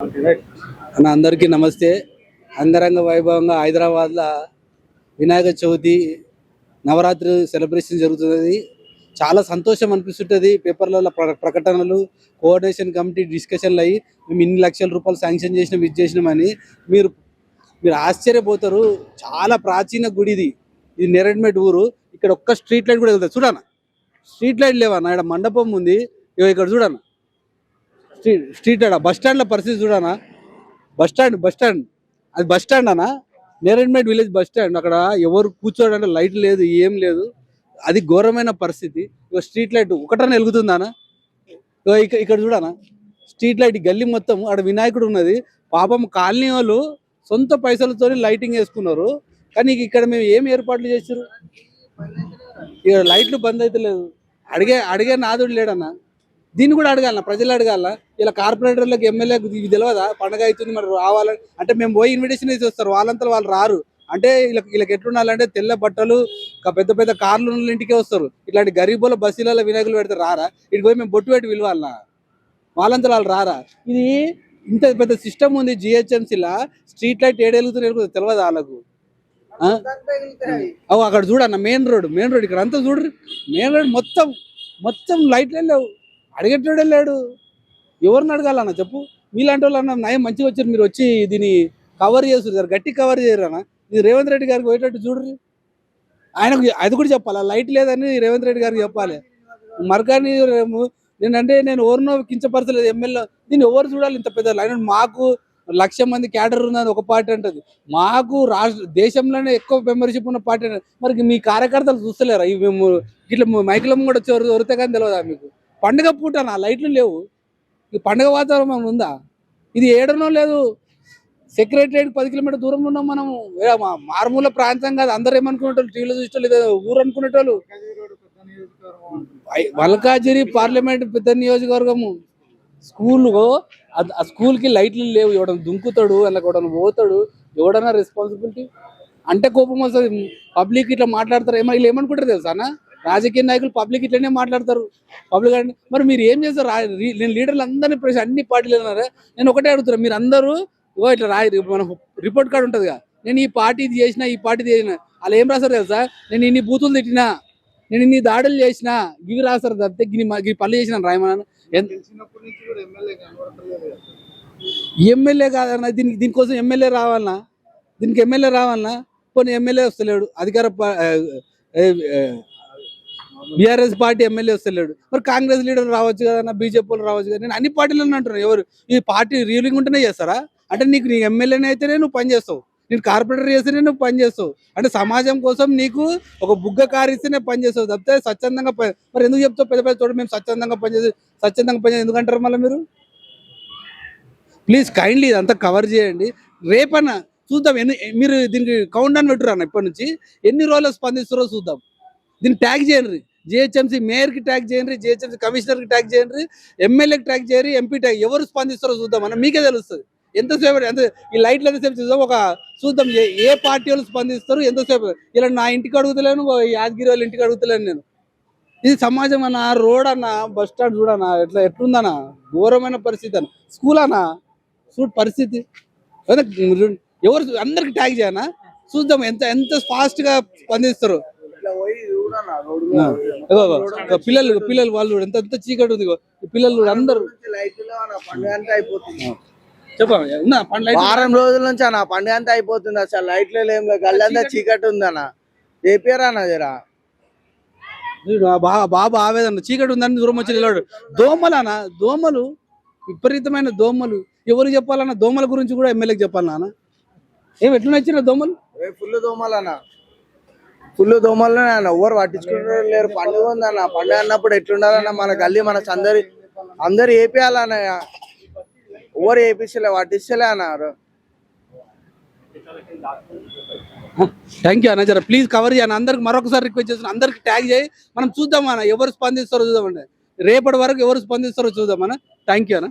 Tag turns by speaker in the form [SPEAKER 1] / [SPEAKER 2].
[SPEAKER 1] అన్న అందరికీ నమస్తే. అంగరంగ వైభవంగా హైదరాబాద్లో వినాయక చవితి నవరాత్రి సెలబ్రేషన్ జరుగుతుంది చాలా సంతోషం అనిపిస్తుంటుంది. పేపర్లలో ప్రకటనలు కోఆర్డినేషన్ కమిటీ డిస్కషన్లు అయ్యి మేము ఇన్ని లక్షల రూపాయలు శాంక్షన్ చేసినాం ఇది చేసినామని మీరు మీరు ఆశ్చర్యపోతారు. చాలా ప్రాచీన గుడి ఇది ఇది నెరడ్మెట్ ఊరు. ఇక్కడ ఒక్క స్ట్రీట్ లైట్ కూడా వెళ్తారు చూడన్న స్ట్రీట్ లైట్ లేవన్న ఇక్కడ మండపం ఉంది. ఇక్కడ చూడన్న స్ట్రీట్ స్ట్రీట్ ఆడ బస్ స్టాండ్ల పరిస్థితి చూడనా? Bus stand bus stand. అది బస్ స్టాండ్ అనా నేరెడ్మెట్ విలేజ్ బస్ స్టాండ్. అక్కడ ఎవరు కూర్చోడానికి లైట్ లేదు ఏం లేదు. అది ఘోరమైన పరిస్థితి. ఇక స్ట్రీట్ లైట్ ఒకటన వెలుగుతుందానా ఇక ఇక్కడ చూడనా? స్ట్రీట్ లైట్ గల్లి గల్లీ మొత్తం అక్కడ వినాయకుడు ఉన్నది. పాపం కాలనీ వాళ్ళు సొంత పైసలతో లైటింగ్ వేసుకున్నారు. కానీ ఇక్కడ మేము ఏం ఏర్పాట్లు చేసారు ఇక్కడ లైట్లు బంద్ అయితే లేదు అడిగే అడిగే నాదుడు లేడన్నా? దీన్ని కూడా అడగాలన్నా ప్రజలు అడగాల ఇలా కార్పొరేటర్లకు ఎమ్మెల్యే ఇది తెలియదా పండగ అవుతుంది మరి రావాలని. అంటే మేము పోయి ఇన్విటేషన్ వేసి వస్తారు వాళ్ళంతా వాళ్ళు రారు. అంటే వీళ్ళకి వీళ్ళకి ఎట్లుండాలంటే తెల్ల బట్టలు పెద్ద పెద్ద కార్లు ఉన్న ఇంటికే వస్తారు. ఇట్లాంటి గరీబుల బస్సులలో వినాయకులు పెడితే రారా? ఇటు పోయి మేము బొట్టు పెట్టి విలువాలనా వాళ్ళంతా వాళ్ళు రారా? ఇది ఇంత పెద్ద సిస్టమ్ ఉంది జిహెచ్ఎంసీలా స్ట్రీట్ లైట్ ఏడెలుగుతుంది తెలియదు వాళ్ళకు? అవు అక్కడ చూడన్న మెయిన్ రోడ్ మెయిన్ రోడ్ ఇక్కడ అంతా చూడరు మెయిన్ రోడ్ మొత్తం మొత్తం లైట్లే లేవు. అడిగేటోడు వెళ్ళాడు ఎవరిని అడగాలన్నా చెప్పు. మీలాంటి వాళ్ళు అన్న నయం మంచిగా వచ్చారు మీరు వచ్చి దీన్ని కవర్ చేస్తున్నారు గట్టి కవర్ చేయరు అన్న ఇది రేవంత్ రెడ్డి గారికి పోయేటట్టు చూడరు ఆయనకు అది కూడా చెప్పాలి? లైట్ లేదని రేవంత్ రెడ్డి గారికి చెప్పాలి. మరకాని నేనంటే నేను ఎవరినో కించపరచలేదు ఎమ్మెల్యే దీన్ని ఎవరు చూడాలి ఇంత పెద్ద లైన్ మాకు లక్ష మంది క్యాడర్ ఉన్నది ఒక పార్టీ అంటది. మాకు రాష్ట్ర దేశంలోనే ఎక్కువ మెంబర్షిప్ ఉన్న పార్టీ మరి మీ కార్యకర్తలు చూస్తలేరా? ఇవి మేము ఇట్లా మైకులం కూడా వచ్చి వరు- కానీ తెలియదా మీకు? పండుగ పూట నా లైట్లు లేవు. ఈ పండుగ వాతావరణం ఉందా? ఇది ఏడనో లేదు. సెక్రటరేట్ పది కిలోమీటర్ దూరంలో ఉన్నాం మనము. మారుమూల ప్రాంతం కాదు. అందరు ఏమనుకునేటోళ్ళు టీవీలో చూసేటోళ్ళు లేదా ఊరు అనుకునేటోళ్ళు. మల్కాజిరి పార్లమెంట్ పెద్ద నియోజకవర్గము. స్కూల్ ఆ స్కూల్కి లైట్లు లేవు. ఎవడన్నా దుంకుతాడు అలా ఎవడన్నా పోతాడు ఎవడన్నా రెస్పాన్సిబిలిటీ అంటే కోపం వస్తుంది. పబ్లిక్ ఇట్లా మాట్లాడతారు. ఏమో వీళ్ళు ఏమనుకుంటారు తెలుసా రాజకీయ నాయకులు పబ్లిక్ ఇట్లనే మాట్లాడతారు. పబ్లిక్ అంటే మరి మీరు ఏం చేస్తారు? నేను లీడర్లు అందరినీ ప్రెస్ అన్ని పార్టీలు ఉన్నారా నేను ఒకటే అడుగుతున్నా మీరు అందరూ ఇగో ఇట్లా రాయి మన రిపోర్ట్ కార్డు ఉంటుందిగా. నేను ఈ పార్టీ చేసిన ఈ పార్టీ చేసిన వాళ్ళు ఏం రాస్తారు తెలుసా? నేను ఇన్ని బూతులు తిట్టినా నేను ఇన్ని దాడులు చేసిన ఇవి రాస్తారు తప్పితే గిని గిని పనులు చేసిన రాయమని ఎంత ఎమ్మెల్యే కాదన్న దీనికి దీనికోసం ఎమ్మెల్యే రావాలనా దీనికి ఎమ్మెల్యే రావాలనా కొన్ని ఎమ్మెల్యే వస్తలేడు. అధికార బీఆర్ఎస్ పార్టీ ఎమ్మెల్యే వస్తలేడు. మరి కాంగ్రెస్ లీడర్ రావచ్చు కదా బీజేపీ వాళ్ళు రావచ్చు కదా నేను అన్ని పార్టీలను అంటున్నాను ఎవరు ఈ పార్టీ రీలింగ్ ఉంటేనే చేస్తారా? అంటే నీకు నీ ఎమ్మెల్యేనే అయితేనే నువ్వు పని చేస్తావు. నేను కార్పొరేటర్ చేస్తేనే నువ్వు పని చేస్తావు. అంటే సమాజం కోసం నీకు ఒక బుగ్గ కారిస్తేనే పని చేస్తావు తప్పితే స్వచ్ఛందంగా మరి ఎందుకు చెప్తావు? పెద్ద పెద్ద చోట మేము స్వచ్ఛందంగా పనిచేసి స్వచ్ఛందంగా పనిచేసి ఎందుకంటారు మళ్ళీ మీరు? ప్లీజ్ కైండ్లీ ఇదంతా కవర్ చేయండి. రేపన్న చూద్దాం ఎన్ని మీరు దీనికి కౌంట్ అని పెట్టురు అన్న ఇప్పటి నుంచి. ఎన్ని రోజులు స్పందిస్తారో చూద్దాం. దీన్ని ట్యాగ్ చేయండి. జిహెచ్ఎంసీ మేయర్కి ట్యాగ్ చేయండి జిహెచ్ఎంసీ కమిషనర్కి ట్యాగ్ చేయండి ఎమ్మెల్యేకి ట్యాగ్ చేయరు ఎంపీ ట్యాగ్ ఎవరు స్పందిస్తారో చూద్దాం. అన్న మీకే తెలుస్తుంది. ఎంతసేపు ఎంత ఈ లైట్లు ఎంతసేపు చూద్దాం? ఒక చూద్దాం. ఏ పార్టీ వాళ్ళు స్పందిస్తారు? ఎంతసేపు? ఇలా నా ఇంటికి అడుగుతలేను యాదగిరి వాళ్ళ ఇంటికి అడుగుతలేను నేను. ఇది సమాజం అన్న రోడ్ అన్న బస్ స్టాండ్ చూడన్నా ఎట్లా ఎట్లుందన్నా? ఘోరమైన పరిస్థితి అన్న. స్కూల్ అన్నా? చూడు పరిస్థితి. ఎవరు అందరికి ట్యాగ్ చేయనా? చూద్దాం. ఎంత ఎంత ఫాస్ట్గా స్పందిస్తారు? పిల్లలు పిల్లలు వాళ్ళు ఎంత ఎంత చీకటి ఉంది పిల్లలు అందరూ. చెప్పండి
[SPEAKER 2] వారం రోజుల నుంచి అన్న పండుగ అంతా అయిపోతుంది అసలు. లైట్లు ఏం గల్లంతా చీకటి. ఉంది అన్న. ఏపీఆర్ అన్న జరా?
[SPEAKER 1] బాబా ఆవేదన చీకటి ఉందని దూరం వచ్చి నిలబడు. దోమలు అన్న దోమలు విపరీతమైన దోమలు. ఎవరు చెప్పాలన్న దోమల గురించి కూడా ఎమ్మెల్యేకి చెప్పాలన్నా అన్న. ఏం ఎట్లా నచ్చిన దోమలు?
[SPEAKER 2] ఫుల్ దోమలు అన్న. ఫుల్ దోమలు అన్న ఎవరు పట్టించుకుంటారు లేరు. పండుగ ఉంది అన్న పండుగ అన్నప్పుడు ఎట్లుండాలన్న మన గల్లీ మన అందరి అందరు ఏపీయాలన్న. ఎవరు ఏపీసలే పట్టించలే అన్నారు.
[SPEAKER 1] థ్యాంక్ యూ అన్న జర ప్లీజ్ కవర్ చేయను అందరికి మరొకసారి రిక్వెస్ట్ చేస్తున్నాను అందరికి ట్యాగ్ చేయి. మనం చూద్దాం అన్న ఎవరు స్పందిస్తారో చూద్దామండి రేపటి వరకు ఎవరు స్పందిస్తారో చూద్దాం అన్న. థ్యాంక్ యూ అన్న.